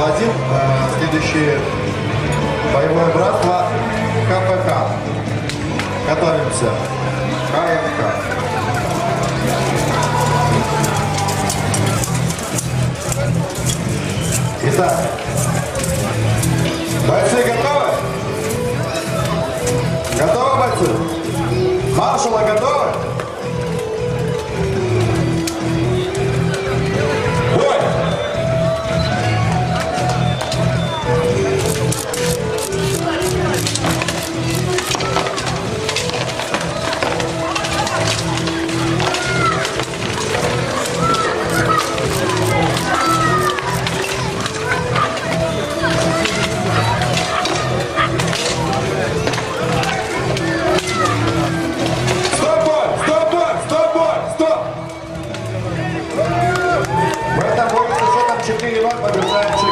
Паладин. Э, Следующее боевое братство КПК. Готовимся. КМК. Итак, бойцы готовы? Готовы, бойцы? Маршалы готовы? Çekil bak bakın sen çekil.